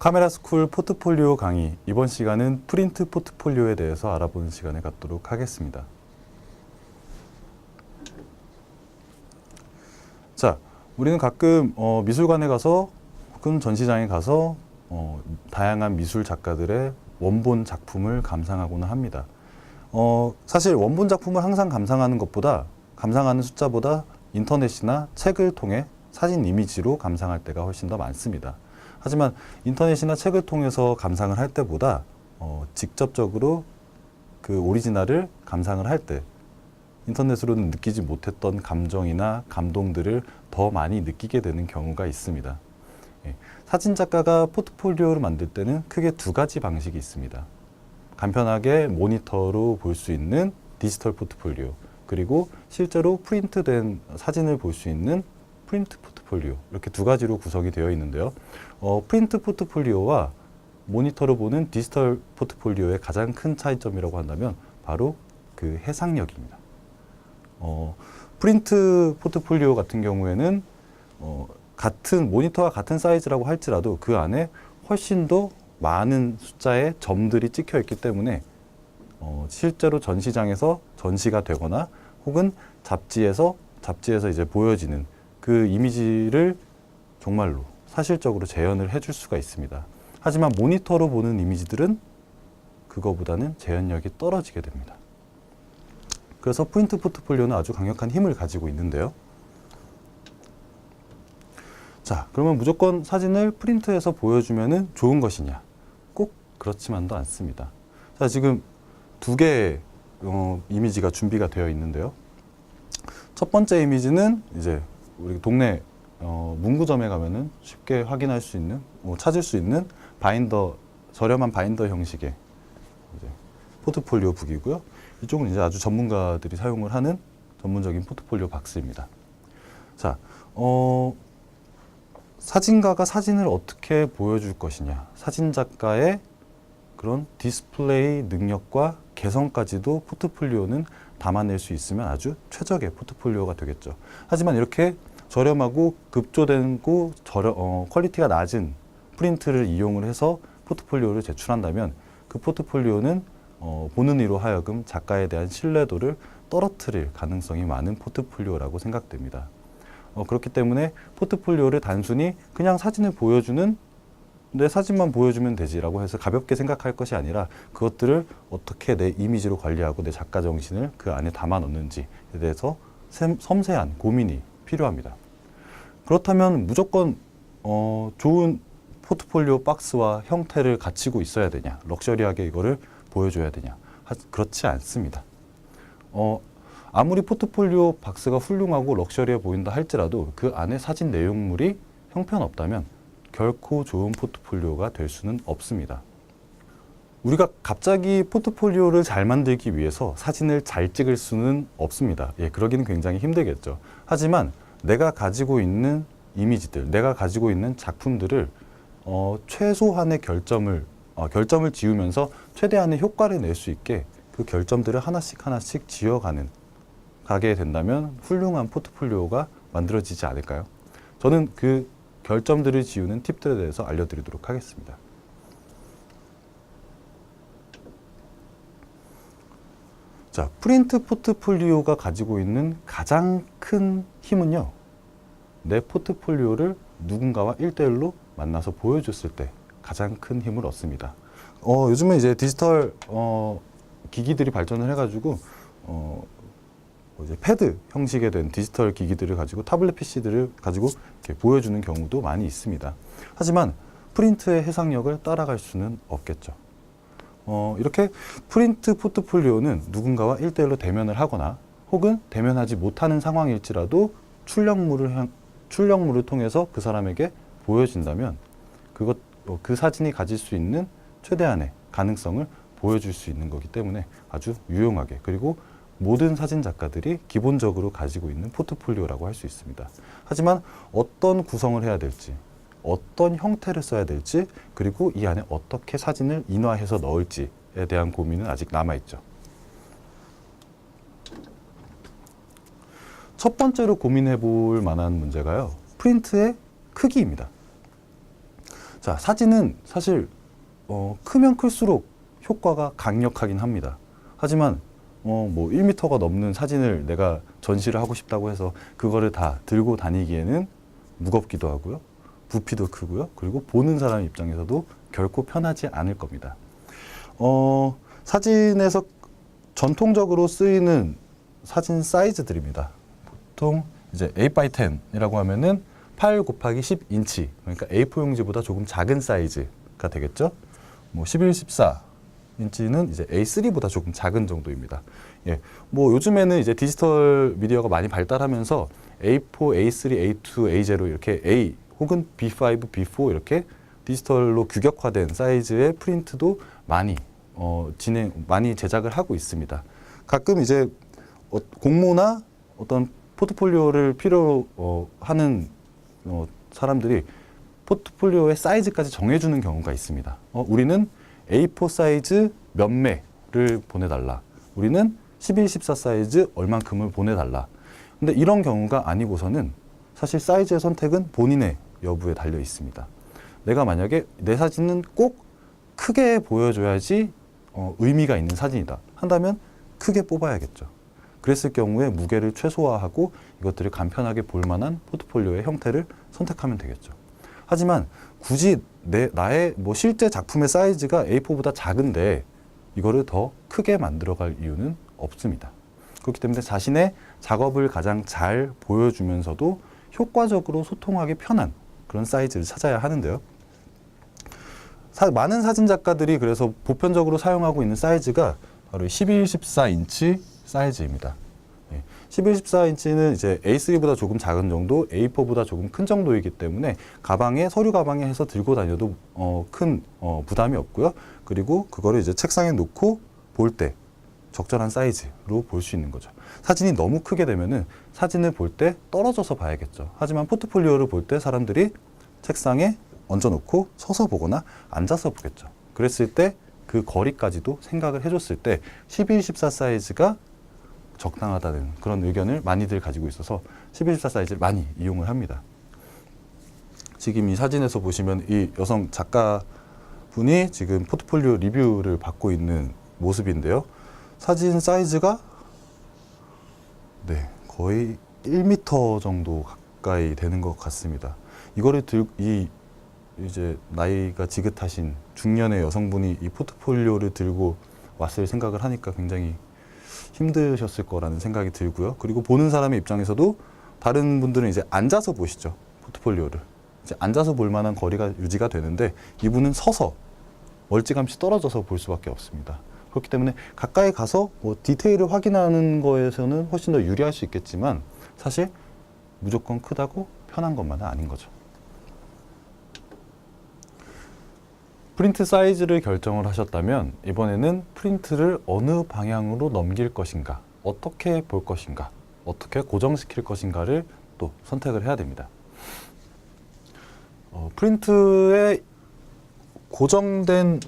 더 카메라 스쿨 포트폴리오 강의 이번 시간은 프린트 포트폴리오에 대해서 알아보는 시간을 갖도록 하겠습니다. 자, 우리는 가끔 어, 미술관에 가서 혹은 전시장에 가서 어, 다양한 미술 작가들의 원본 작품을 감상하고는 합니다. 어, 사실 원본 작품을 항상 감상하는 것보다 감상하는 숫자보다 인터넷이나 책을 통해 사진 이미지로 감상할 때가 훨씬 더 많습니다. 하지만 인터넷이나 책을 통해서 감상을 할 때보다 어, 직접적으로 그 오리지널을 감상을 할 때 인터넷으로는 느끼지 못했던 감정이나 감동들을 더 많이 느끼게 되는 경우가 있습니다. 예, 사진 작가가 포트폴리오를 만들 때는 크게 두 가지 방식이 있습니다. 간편하게 모니터로 볼 수 있는 디지털 포트폴리오 그리고 실제로 프린트된 사진을 볼 수 있는 프린트 포트폴리오 이렇게 두 가지로 구성이 되어 있는데요. 어, 프린트 포트폴리오와 모니터로 보는 디지털 포트폴리오의 가장 큰 차이점이라고 한다면 바로 그 해상력입니다. 어, 프린트 포트폴리오 같은 경우에는 어, 같은 모니터와 같은 사이즈라고 할지라도 그 안에 훨씬 더 많은 숫자의 점들이 찍혀 있기 때문에 어, 실제로 전시장에서 전시가 되거나 혹은 잡지에서 잡지에서 이제 보여지는 그 이미지를 정말로 사실적으로 재현을 해줄 수가 있습니다. 하지만 모니터로 보는 이미지들은 그거보다는 재현력이 떨어지게 됩니다. 그래서 프린트 포트폴리오는 아주 강력한 힘을 가지고 있는데요. 자, 그러면 무조건 사진을 프린트해서 보여주면 좋은 것이냐? 꼭 그렇지만도 않습니다. 자, 지금 두 개의 어, 이미지가 준비가 되어 있는데요. 첫 번째 이미지는 이제 우리 동네 어, 문구점에 가면은 쉽게 확인할 수 있는, 뭐 찾을 수 있는 바인더 저렴한 바인더 형식의 포트폴리오 북이고요. 이쪽은 이제 아주 전문가들이 사용을 하는 전문적인 포트폴리오 박스입니다. 자, 어, 사진가가 사진을 어떻게 보여줄 것이냐. 사진 작가의 그런 디스플레이 능력과 개성까지도 포트폴리오는 담아낼 수 있으면 아주 최적의 포트폴리오가 되겠죠. 하지만 이렇게 저렴하고 급조되고 저렴, 어, 퀄리티가 낮은 프린트를 이용을 해서 포트폴리오를 제출한다면 그 포트폴리오는 어, 보는 이로 하여금 작가에 대한 신뢰도를 떨어뜨릴 가능성이 많은 포트폴리오라고 생각됩니다. 어, 그렇기 때문에 포트폴리오를 단순히 그냥 사진을 보여주는 내 사진만 보여주면 되지라고 해서 가볍게 생각할 것이 아니라 그것들을 어떻게 내 이미지로 관리하고 내 작가 정신을 그 안에 담아 넣는지에 대해서 샘- 섬세한 고민이 필요합니다. 그렇다면 무조건 어, 좋은 포트폴리오 박스와 형태를 갖추고 있어야 되냐, 럭셔리하게 이거를 보여줘야 되냐? 하- 그렇지 않습니다. 어, 아무리 포트폴리오 박스가 훌륭하고 럭셔리해 보인다 할지라도 그 안에 사진 내용물이 형편없다면 결코 좋은 포트폴리오가 될 수는 없습니다. 우리가 갑자기 포트폴리오를 잘 만들기 위해서 사진을 잘 찍을 수는 없습니다. 예, 그러기는 굉장히 힘들겠죠. 하지만 내가 가지고 있는 이미지들, 내가 가지고 있는 작품들을 어, 최소한의 결점을 어, 결점을 지우면서 최대한의 효과를 낼 수 있게 그 결점들을 하나씩 하나씩 지어가는 가게 된다면 훌륭한 포트폴리오가 만들어지지 않을까요? 저는 그 결점들을 지우는 팁들에 대해서 알려드리도록 하겠습니다. 자, 프린트 포트폴리오가 가지고 있는 가장 큰 힘은요. 내 포트폴리오를 누군가와 일대일로 만나서 보여줬을 때 가장 큰 힘을 얻습니다. 어, 요즘은 이제 디지털 어, 기기들이 발전을 해가지고 어, 뭐 이제 패드 형식의 된 디지털 기기들을 가지고 타블렛 PC들을 가지고 이렇게 보여주는 경우도 많이 있습니다. 하지만 프린트의 해상력을 따라갈 수는 없겠죠. 어, 이렇게 프린트 포트폴리오는 누군가와 일대일로 대면을 하거나 혹은 대면하지 못하는 상황일지라도 출력물을 향, 출력물을 통해서 그 사람에게 보여진다면 그것 어, 그 사진이 가질 수 있는 최대한의 가능성을 보여줄 수 있는 거기 때문에 아주 유용하게 그리고 모든 사진 작가들이 기본적으로 가지고 있는 포트폴리오라고 할 수 있습니다. 하지만 어떤 구성을 해야 될지, 어떤 형태를 써야 될지, 그리고 이 안에 어떻게 사진을 인화해서 넣을지에 대한 고민은 아직 남아 있죠. 첫 번째로 고민해 볼 만한 문제가요. 프린트의 크기입니다. 자, 사진은 사실 어, 크면 클수록 효과가 강력하긴 합니다. 하지만 어, 뭐 1m가 넘는 사진을 내가 전시를 하고 싶다고 해서 그거를 다 들고 다니기에는 무겁기도 하고요. 부피도 크고요. 그리고 보는 사람 입장에서도 결코 편하지 않을 겁니다. 어, 사진에서 전통적으로 쓰이는 사진 사이즈들입니다. 보통 이제 8x10이라고 하면은 8 곱하기 10인치 그러니까 A4 용지보다 조금 작은 사이즈가 되겠죠. 뭐 11, 14 인치는 이제 A3보다 조금 작은 정도입니다. 예, 뭐 요즘에는 이제 디지털 미디어가 많이 발달하면서 A4, A3, A2, A0 이렇게 A 혹은 B5, B4 이렇게 디지털로 규격화된 사이즈의 프린트도 많이 어, 진행 많이 제작을 하고 있습니다. 가끔 이제 어, 공모나 어떤 포트폴리오를 필요로 어, 하는 어, 사람들이 포트폴리오의 사이즈까지 정해주는 경우가 있습니다. 어, 우리는 A4 사이즈 몇 매를 보내달라. 우리는 11, 14 사이즈 얼만큼을 보내달라. 근데 이런 경우가 아니고서는 사실 사이즈의 선택은 본인의 여부에 달려 있습니다. 내가 만약에 내 사진은 꼭 크게 보여줘야지 어, 의미가 있는 사진이다 한다면 크게 뽑아야겠죠. 그랬을 경우에 무게를 최소화하고 이것들을 간편하게 볼 만한 포트폴리오의 형태를 선택하면 되겠죠. 하지만 굳이 내 나의 뭐 실제 작품의 사이즈가 A4보다 작은데 이거를 더 크게 만들어 갈 이유는 없습니다. 그렇기 때문에 자신의 작업을 가장 잘 보여주면서도 효과적으로 소통하기 편한 그런 사이즈를 찾아야 하는데요. 사- 많은 사진 작가들이 그래서 보편적으로 사용하고 있는 사이즈가 바로 11, 14인치 사이즈입니다. 예, 11, 14인치는 이제 A3보다 조금 작은 정도, A4보다 조금 큰 정도이기 때문에 가방에 서류 가방에 해서 들고 다녀도 어, 큰 어, 부담이 없고요. 그리고 그거를 이제 책상에 놓고 볼 때 적절한 사이즈로 볼 수 있는 거죠. 사진이 너무 크게 되면은 사진을 볼 때 떨어져서 봐야겠죠. 하지만 포트폴리오를 볼 때 사람들이 책상에 얹어놓고 서서 보거나 앉아서 보겠죠. 그랬을 때 그 거리까지도 생각을 해줬을 때 12, 14 사이즈가 적당하다는 그런 의견을 많이들 가지고 있어서 12, 14 사이즈를 많이 이용을 합니다. 지금 이 사진에서 보시면 이 여성 작가분이 지금 포트폴리오 리뷰를 받고 있는 모습인데요. 사진 사이즈가 네, 거의 1m 정도 가까이 되는 것 같습니다. 이거를 들, 이 이제 나이가 지긋하신 중년의 여성분이 이 포트폴리오를 들고 왔을 생각을 하니까 굉장히 힘드셨을 거라는 생각이 들고요. 그리고 보는 사람의 입장에서도 다른 분들은 이제 앉아서 보시죠. 포트폴리오를. 이제 앉아서 볼 만한 거리가 유지가 되는데 이분은 서서 멀찌감치 떨어져서 볼 수밖에 없습니다. 그렇기 때문에 가까이 가서 뭐 디테일을 확인하는 거에서는 훨씬 더 유리할 수 있겠지만 사실 무조건 크다고 편한 것만은 아닌 거죠. 프린트 사이즈를 결정을 하셨다면 이번에는 프린트를 어느 방향으로 넘길 것인가, 어떻게 볼 것인가, 어떻게 고정시킬 것인가를 또 선택을 해야 됩니다. 어, 프린트의 고정된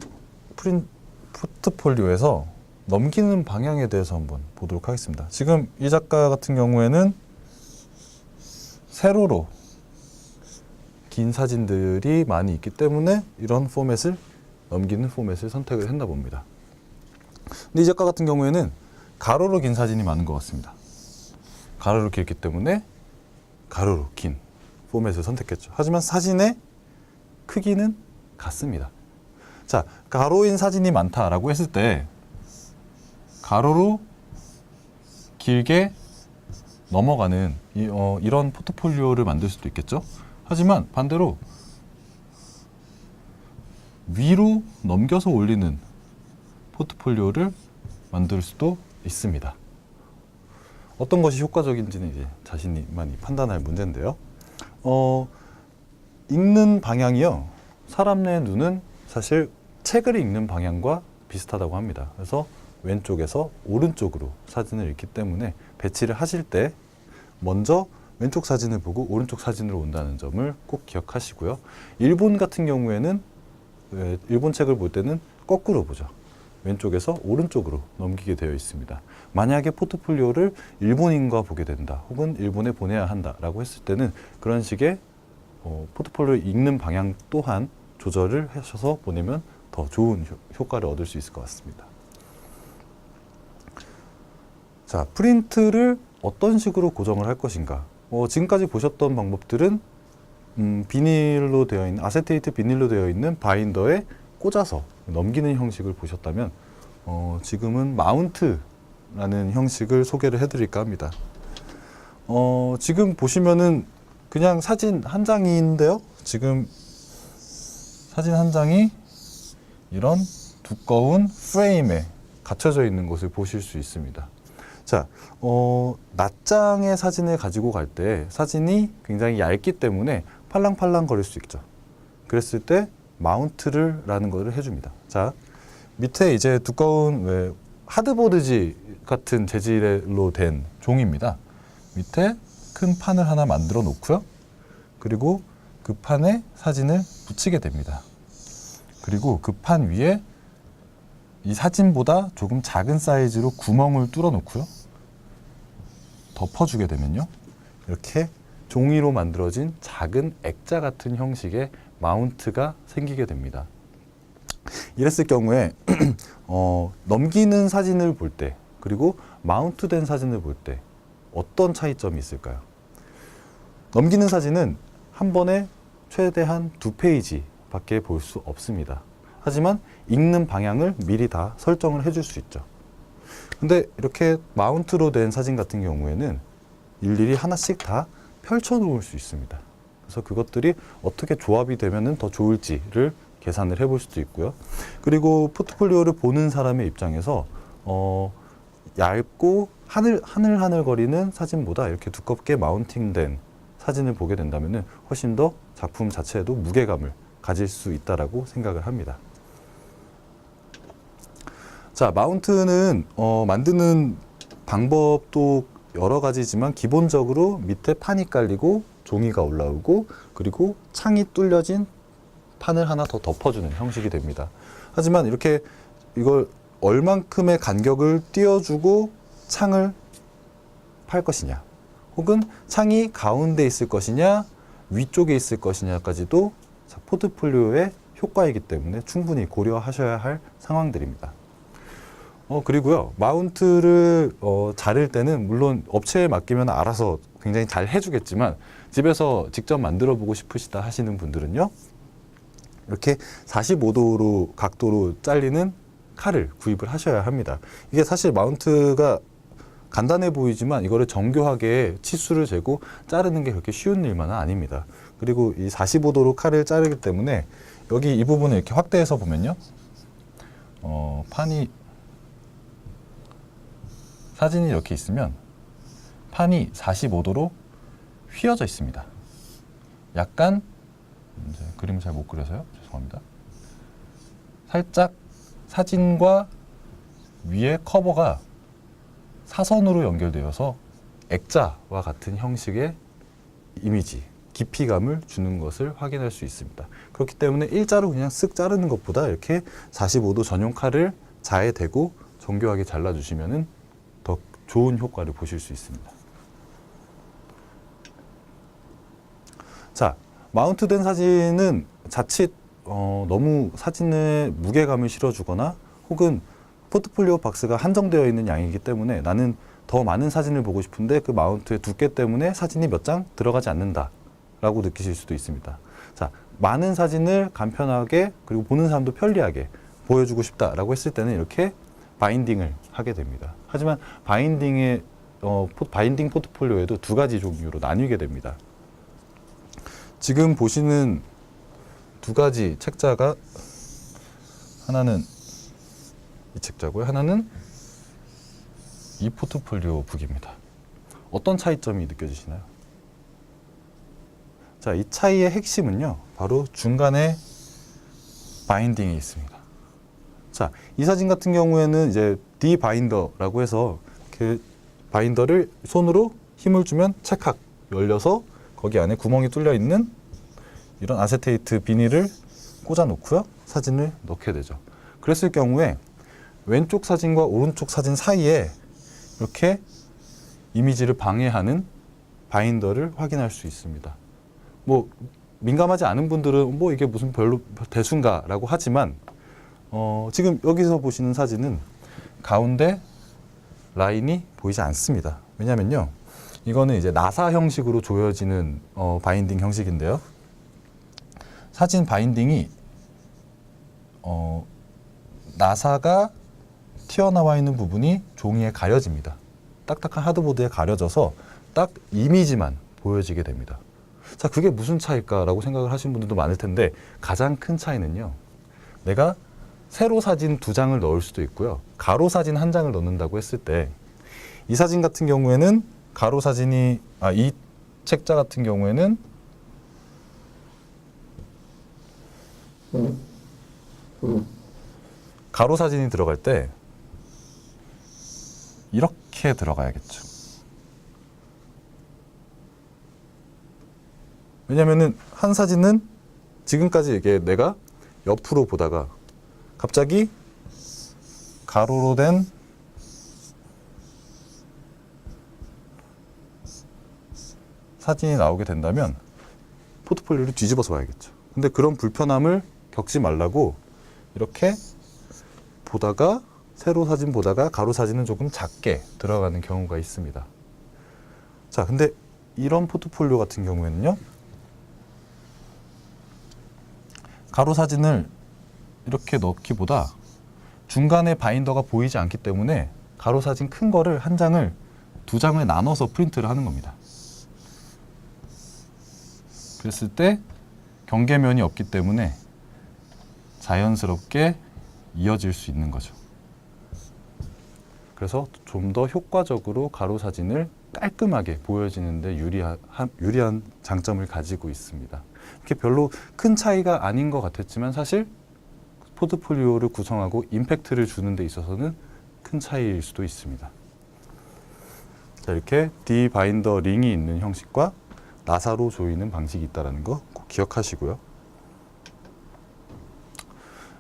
프린 포트폴리오에서 넘기는 방향에 대해서 한번 보도록 하겠습니다. 지금 이 작가 같은 경우에는 세로로 긴 사진들이 많이 있기 때문에 이런 포맷을 넘기는 포맷을 선택을 했나 봅니다. 근데 이 작가 같은 경우에는 가로로 긴 사진이 많은 것 같습니다. 가로로 길기 때문에 가로로 긴 포맷을 선택했죠. 하지만 사진의 크기는 같습니다. 자, 가로인 사진이 많다라고 했을 때 가로로 길게 넘어가는 이, 어, 이런 포트폴리오를 만들 수도 있겠죠. 하지만 반대로 위로 넘겨서 올리는 포트폴리오를 만들 수도 있습니다. 어떤 것이 효과적인지는 이제 자신만이 판단할 문제인데요. 어, 읽는 방향이요. 사람의 눈은 사실 책을 읽는 방향과 비슷하다고 합니다. 그래서 왼쪽에서 오른쪽으로 사진을 읽기 때문에 배치를 하실 때 먼저 왼쪽 사진을 보고 오른쪽 사진으로 온다는 점을 꼭 기억하시고요. 일본 같은 경우에는 에, 일본 책을 볼 때는 거꾸로 보죠. 왼쪽에서 오른쪽으로 넘기게 되어 있습니다. 만약에 포트폴리오를 일본인과 보게 된다, 혹은 일본에 보내야 한다라고 했을 때는 그런 식의 어, 포트폴리오 읽는 방향 또한 조절을 하셔서 보내면 더 좋은 효- 효과를 얻을 수 있을 것 같습니다. 자, 프린트를 어떤 식으로 고정을 할 것인가? 어, 지금까지 보셨던 방법들은 음, 비닐로 되어 있는 아세테이트 비닐로 되어 있는 바인더에 꽂아서 넘기는 형식을 보셨다면 어, 지금은 마운트라는 형식을 소개를 해드릴까 합니다. 어, 지금 보시면은 그냥 사진 한 장인데요. 지금 사진 한 장이 이런 두꺼운 프레임에 갇혀져 있는 것을 보실 수 있습니다. 자, 어, 낱장의 사진을 가지고 갈 때 사진이 굉장히 얇기 때문에 팔랑팔랑 거릴 수 있죠. 그랬을 때 마운트를 라는 것을 해줍니다. 자, 밑에 이제 두꺼운 왜 하드보드지 같은 재질로 된 종입니다. 밑에 큰 판을 하나 만들어 놓고요. 그리고 그 판에 사진을 붙이게 됩니다. 그리고 그 판 위에 이 사진보다 조금 작은 사이즈로 구멍을 뚫어 놓고요. 덮어주게 되면요. 이렇게 종이로 만들어진 작은 액자 같은 형식의 마운트가 생기게 됩니다. 이랬을 경우에 어, 넘기는 사진을 볼 때 그리고 마운트된 사진을 볼 때 어떤 차이점이 있을까요? 넘기는 사진은 한 번에 최대한 두 페이지 밖에 볼 수 없습니다. 하지만 읽는 방향을 미리 다 설정을 해줄 수 있죠. 근데 이렇게 마운트로 된 사진 같은 경우에는 일일이 하나씩 다 펼쳐 놓을 수 있습니다. 그래서 그것들이 어떻게 조합이 되면 더 좋을지를 계산을 해볼 수도 있고요. 그리고 포트폴리오를 보는 사람의 입장에서 어, 얇고 하늘 하늘 하늘 거리는 사진보다 이렇게 두껍게 마운팅된 사진을 보게 된다면 훨씬 더 작품 자체에도 무게감을 가질 수 있다라고 생각을 합니다. 자, 마운트는 어, 만드는 방법도 여러 가지지만 기본적으로 밑에 판이 깔리고 종이가 올라오고 그리고 창이 뚫려진 판을 하나 더 덮어주는 형식이 됩니다. 하지만 이렇게 이걸 얼만큼의 간격을 띄워주고 창을 팔 것이냐, 혹은 창이 가운데 있을 것이냐, 위쪽에 있을 것이냐까지도 자, 포트폴리오의 효과이기 때문에 충분히 고려하셔야 할 상황들입니다. 어, 그리고요, 마운트를 어, 자를 때는 물론 업체에 맡기면 알아서 굉장히 잘 해주겠지만 집에서 직접 만들어 보고 싶으시다 하시는 분들은요, 이렇게 45도로 각도로 잘리는 칼을 구입을 하셔야 합니다. 이게 사실 마운트가 간단해 보이지만 이거를 정교하게 치수를 재고 자르는 게 그렇게 쉬운 일만은 아닙니다. 그리고 이 45도로 칼을 자르기 때문에 여기 이 부분을 이렇게 확대해서 보면요. 어, 판이 사진이 이렇게 있으면 판이 45도로 휘어져 있습니다. 약간 그림을 잘 못 그려서요. 죄송합니다. 살짝 사진과 위에 커버가 사선으로 연결되어서 액자와 같은 형식의 이미지, 깊이감을 주는 것을 확인할 수 있습니다. 그렇기 때문에 일자로 그냥 쓱 자르는 것보다 이렇게 45도 전용 칼을 자에 대고 정교하게 잘라주시면 더 좋은 효과를 보실 수 있습니다. 자, 마운트된 사진은 자칫 어, 너무 사진에 무게감을 실어주거나 혹은 포트폴리오 박스가 한정되어 있는 양이기 때문에 나는 더 많은 사진을 보고 싶은데 그 마운트의 두께 때문에 사진이 몇 장 들어가지 않는다 라고 느끼실 수도 있습니다. 자, 많은 사진을 간편하게 그리고 보는 사람도 편리하게 보여주고 싶다라고 했을 때는 이렇게 바인딩을 하게 됩니다. 하지만 바인딩의 어, 포- 바인딩 포트폴리오에도 두 가지 종류로 나뉘게 됩니다. 지금 보시는 두 가지 책자가 하나는 이 책자고요. 하나는 이 포트폴리오 북입니다. 어떤 차이점이 느껴지시나요? 자, 이 차이의 핵심은요. 바로 중간에 바인딩이 있습니다. 자, 이 사진 같은 경우에는 이제 D 바인더라고 해서 그 바인더를 손으로 힘을 주면 찰칵 열려서 거기 안에 구멍이 뚫려 있는 이런 아세테이트 비닐을 꽂아 놓고요. 사진을 넣게 되죠. 그랬을 경우에 왼쪽 사진과 오른쪽 사진 사이에 이렇게 이미지를 방해하는 바인더를 확인할 수 있습니다. 뭐 민감하지 않은 분들은 뭐 이게 무슨 별로 대수인가라고 하지만 어, 지금 여기서 보시는 사진은 가운데 라인이 보이지 않습니다. 왜냐면요. 이거는 이제 나사 형식으로 조여지는 어, 바인딩 형식인데요. 사진 바인딩이 어, 나사가 튀어나와 있는 부분이 종이에 가려집니다. 딱딱한 하드보드에 가려져서 딱 이미지만 보여지게 됩니다. 자, 그게 무슨 차이일까라고 생각을 하시는 분들도 많을 텐데 가장 큰 차이는요. 내가 세로 사진 두 장을 넣을 수도 있고요. 가로 사진 한 장을 넣는다고 했을 때 이 사진 같은 경우에는 가로 사진이 아 이 책자 같은 경우에는 가로 사진이 들어갈 때 이렇게 들어가야겠죠. 왜냐면은 한 사진은 지금까지 이게 내가 옆으로 보다가 갑자기 가로로 된 사진이 나오게 된다면 포트폴리오를 뒤집어서 봐야겠죠. 근데 그런 불편함을 겪지 말라고 이렇게 보다가 세로 사진 보다가 가로 사진은 조금 작게 들어가는 경우가 있습니다. 자, 근데 이런 포트폴리오 같은 경우에는요. 가로 사진을 이렇게 넣기보다 중간에 바인더가 보이지 않기 때문에 가로 사진 큰 거를 한 장을 두 장을 나눠서 프린트를 하는 겁니다. 그랬을 때 경계면이 없기 때문에 자연스럽게 이어질 수 있는 거죠. 그래서 좀 더 효과적으로 가로 사진을 깔끔하게 보여지는데 유리한, 유리한 장점을 가지고 있습니다. 이렇게 별로 큰 차이가 아닌 것 같았지만 사실 포트폴리오를 구성하고 임팩트를 주는 데 있어서는 큰 차이일 수도 있습니다. 자, 이렇게 D 바인더 링이 있는 형식과 나사로 조이는 방식이 있다는 거 꼭 기억하시고요.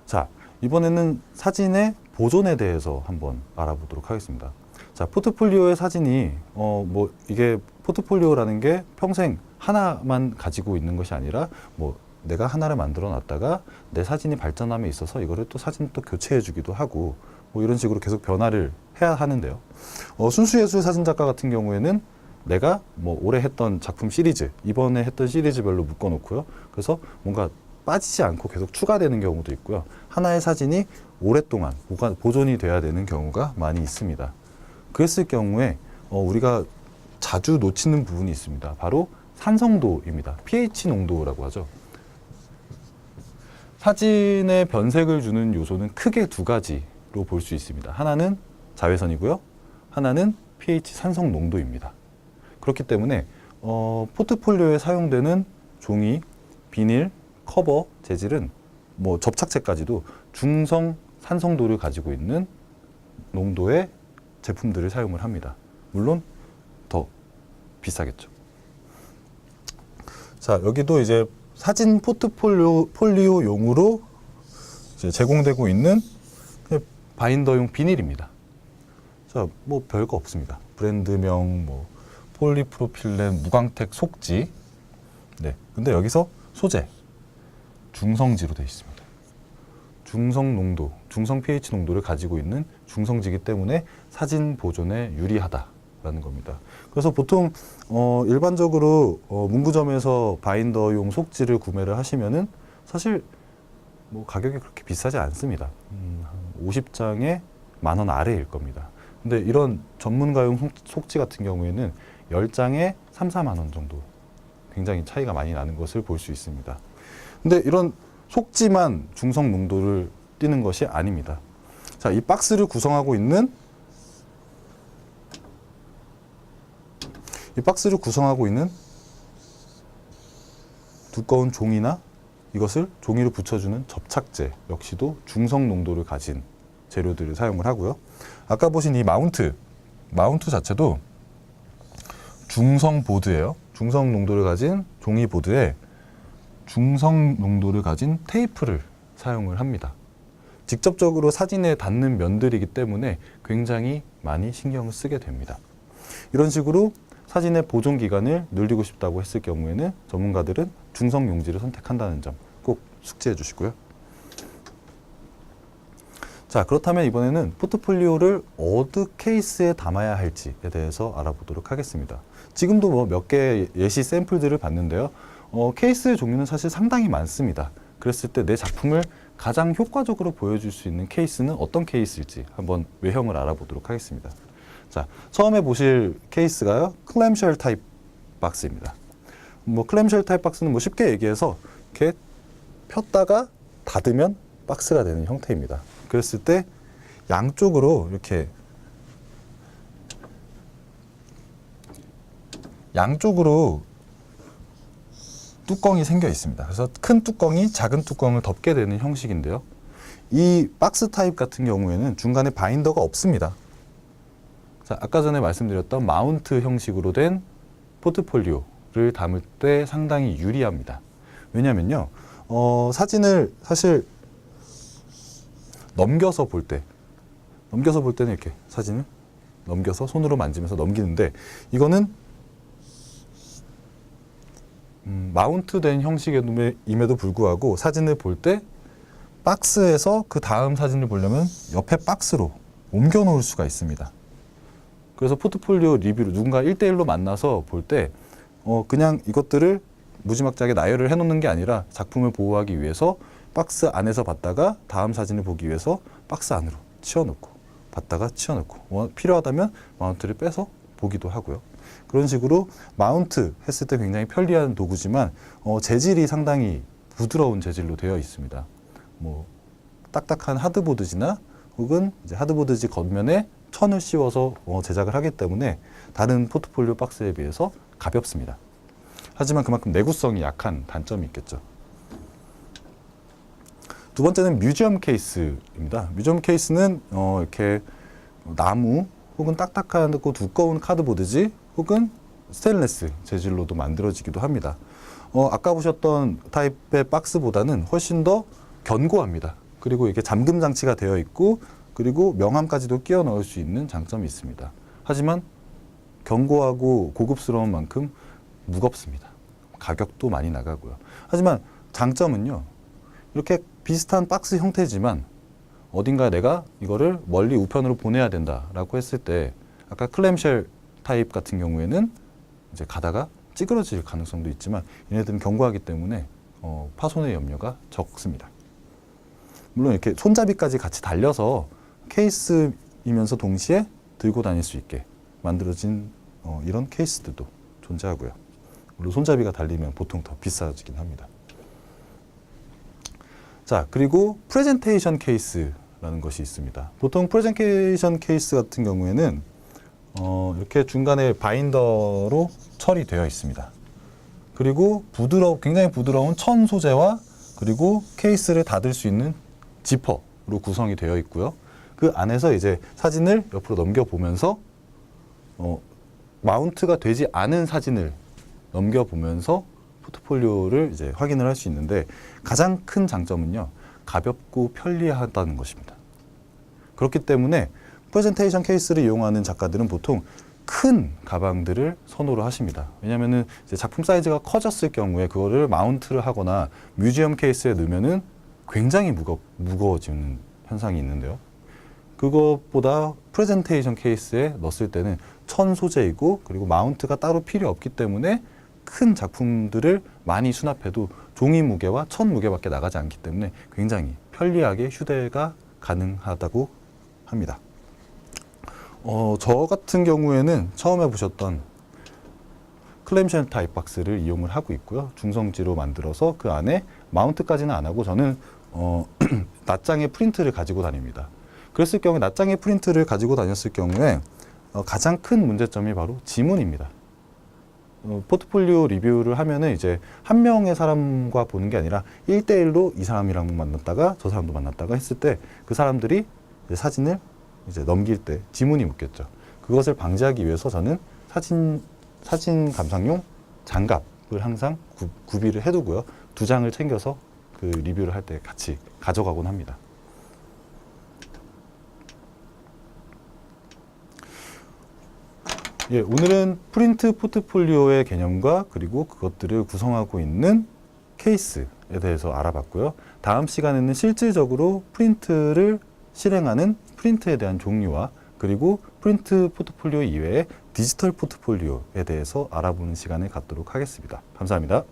자, 이번에는 사진의 보존에 대해서 한번 알아보도록 하겠습니다. 자, 포트폴리오의 사진이 어 뭐 이게 포트폴리오라는 게 평생 하나만 가지고 있는 것이 아니라 뭐 내가 하나를 만들어 놨다가 내 사진이 발전함에 있어서 이거를 또 사진 또 교체해 주기도 하고 뭐 이런 식으로 계속 변화를 해야 하는데요. 어, 순수예술 사진 작가 같은 경우에는 내가 뭐 올해 했던 작품 시리즈 이번에 했던 시리즈별로 묶어 놓고요. 그래서 뭔가 빠지지 않고 계속 추가되는 경우도 있고요. 하나의 사진이 오랫동안 보존이 돼야 되는 경우가 많이 있습니다. 그랬을 경우에 어, 우리가 자주 놓치는 부분이 있습니다. 바로 산성도입니다. pH 농도라고 하죠. 사진에 변색을 주는 요소는 크게 두 가지로 볼 수 있습니다. 하나는 자외선이고요. 하나는 pH 산성 농도입니다. 그렇기 때문에 어, 포트폴리오에 사용되는 종이, 비닐, 커버 재질은 뭐 접착제까지도 중성 산성도를 가지고 있는 농도의 제품들을 사용을 합니다. 물론 더 비싸겠죠. 자, 여기도 이제 사진 포트폴리오 폴리오용으로 제공되고 있는 바인더용 비닐입니다. 자, 뭐 별거 없습니다. 브랜드명 뭐 폴리프로필렌 무광택 속지. 네. 근데 여기서 소재 중성지로 되어 있습니다. 중성 농도, 중성 pH 농도를 가지고 있는 중성지기 때문에 사진 보존에 유리하다 라는 겁니다. 그래서 보통 어, 일반적으로 어, 문구점에서 바인더용 속지를 구매를 하시면은 사실 뭐 가격이 그렇게 비싸지 않습니다. 음, 한 50장에 만 원 아래일 겁니다. 근데 이런 전문가용 속- 속지 같은 경우에는 10장에 3, 4만 원 정도 굉장히 차이가 많이 나는 것을 볼 수 있습니다. 근데 이런 속지만 중성 농도를 띠는 것이 아닙니다. 자, 이 박스를 구성하고 있는 이 박스를 구성하고 있는 두꺼운 종이나 이것을 종이로 붙여주는 접착제 역시도 중성 농도를 가진 재료들을 사용을 하고요. 아까 보신 이 마운트, 마운트 자체도 중성 보드예요. 중성 농도를 가진 종이 보드에 중성 농도를 가진 테이프를 사용을 합니다. 직접적으로 사진에 닿는 면들이기 때문에 굉장히 많이 신경을 쓰게 됩니다. 이런 식으로 사진의 보존 기간을 늘리고 싶다고 했을 경우에는 전문가들은 중성 용지를 선택한다는 점 꼭 숙지해 주시고요. 자, 그렇다면 이번에는 포트폴리오를 어느 케이스에 담아야 할지에 대해서 알아보도록 하겠습니다. 지금도 뭐 몇 개 예시 샘플들을 봤는데요. 어, 케이스의 종류는 사실 상당히 많습니다. 그랬을 때 내 작품을 가장 효과적으로 보여줄 수 있는 케이스는 어떤 케이스일지 한번 외형을 알아보도록 하겠습니다. 자, 처음에 보실 케이스가요. 클램쉘 타입 박스입니다. 뭐 클램쉘 타입 박스는 뭐 쉽게 얘기해서 이렇게 폈다가 닫으면 박스가 되는 형태입니다. 그랬을 때 양쪽으로 이렇게 양쪽으로 뚜껑이 생겨 있습니다. 그래서 큰 뚜껑이 작은 뚜껑을 덮게 되는 형식인데요. 이 박스 타입 같은 경우에는 중간에 바인더가 없습니다. 자, 아까 전에 말씀드렸던 마운트 형식으로 된 포트폴리오를 담을 때 상당히 유리합니다. 왜냐면요, 어, 사진을 사실 넘겨서 볼 때, 넘겨서 볼 때는 이렇게 사진을 넘겨서 손으로 만지면서 넘기는데 이거는 음, 마운트된 형식임에도 불구하고 사진을 볼 때 박스에서 그 다음 사진을 보려면 옆에 박스로 옮겨 놓을 수가 있습니다. 그래서 포트폴리오 리뷰를 누군가 1대1로 만나서 볼 때 어, 그냥 이것들을 무지막지하게 나열을 해놓는 게 아니라 작품을 보호하기 위해서 박스 안에서 봤다가 다음 사진을 보기 위해서 박스 안으로 치워놓고 봤다가 치워놓고 뭐 필요하다면 마운트를 빼서 보기도 하고요. 그런 식으로 마운트 했을 때 굉장히 편리한 도구지만 어, 재질이 상당히 부드러운 재질로 되어 있습니다. 뭐 딱딱한 하드보드지나 혹은 이제 하드보드지 겉면에 천을 씌워서 어, 제작을 하기 때문에 다른 포트폴리오 박스에 비해서 가볍습니다. 하지만 그만큼 내구성이 약한 단점이 있겠죠. 두 번째는 뮤지엄 케이스입니다. 뮤지엄 케이스는 어, 이렇게 나무 혹은 딱딱하고 두꺼운 카드보드지 혹은 스테인레스 재질로도 만들어지기도 합니다. 어, 아까 보셨던 타입의 박스보다는 훨씬 더 견고합니다. 그리고 이게 잠금 장치가 되어 있고 그리고 명암까지도 끼워 넣을 수 있는 장점이 있습니다. 하지만 견고하고 고급스러운 만큼 무겁습니다. 가격도 많이 나가고요. 하지만 장점은요. 이렇게 비슷한 박스 형태지만 어딘가에 내가 이거를 멀리 우편으로 보내야 된다라고 했을 때 아까 클램쉘 타입 같은 경우에는 이제 가다가 찌그러질 가능성도 있지만 얘네들은 견고하기 때문에 어, 파손의 염려가 적습니다. 물론 이렇게 손잡이까지 같이 달려서 케이스이면서 동시에 들고 다닐 수 있게 만들어진 어, 이런 케이스들도 존재하고요. 물론 손잡이가 달리면 보통 더 비싸지긴 합니다. 자, 그리고 프레젠테이션 케이스라는 것이 있습니다. 보통 프레젠테이션 케이스 같은 경우에는 어, 이렇게 중간에 바인더로 처리되어 있습니다. 그리고 부드러 굉장히 부드러운 천 소재와 그리고 케이스를 닫을 수 있는 지퍼로 구성이 되어 있고요. 그 안에서 이제 사진을 옆으로 넘겨 보면서 어, 마운트가 되지 않은 사진을 넘겨 보면서 포트폴리오를 이제 확인을 할 수 있는데 가장 큰 장점은요 가볍고 편리하다는 것입니다. 그렇기 때문에 프레젠테이션 케이스를 이용하는 작가들은 보통 큰 가방들을 선호를 하십니다. 왜냐하면은 이제 작품 사이즈가 커졌을 경우에 그거를 마운트를 하거나 뮤지엄 케이스에 넣으면은 굉장히 무거, 무거워지는 현상이 있는데요. 그것보다 프레젠테이션 케이스에 넣었을 때는 천 소재이고 그리고 마운트가 따로 필요 없기 때문에 큰 작품들을 많이 수납해도 종이 무게와 천 무게밖에 나가지 않기 때문에 굉장히 편리하게 휴대가 가능하다고 합니다. 어, 저 같은 경우에는 처음에 보셨던 클램쉘 타입 박스를 이용을 하고 있고요. 중성지로 만들어서 그 안에 마운트까지는 안 하고 저는 어, 낱장의 프린트를 가지고 다닙니다. 그랬을 경우에 낱장의 프린트를 가지고 다녔을 경우에 어, 가장 큰 문제점이 바로 지문입니다. 어, 포트폴리오 리뷰를 하면은 이제 한 명의 사람과 보는 게 아니라 1대1로 이 사람이랑 만났다가 저 사람도 만났다가 했을 때 그 사람들이 이제 사진을 이제 넘길 때 지문이 묻겠죠. 그것을 방지하기 위해서 저는 사진 사진 감상용 장갑을 항상 구, 구비를 해두고요. 두 장을 챙겨서 그 리뷰를 할 때 같이 가져가곤 합니다. 예, 오늘은 프린트 포트폴리오의 개념과 그리고 그것들을 구성하고 있는 케이스에 대해서 알아봤고요. 다음 시간에는 실질적으로 프린트를 실행하는 프린트에 대한 종류와 그리고 프린트 포트폴리오 이외에 디지털 포트폴리오에 대해서 알아보는 시간을 갖도록 하겠습니다. 감사합니다.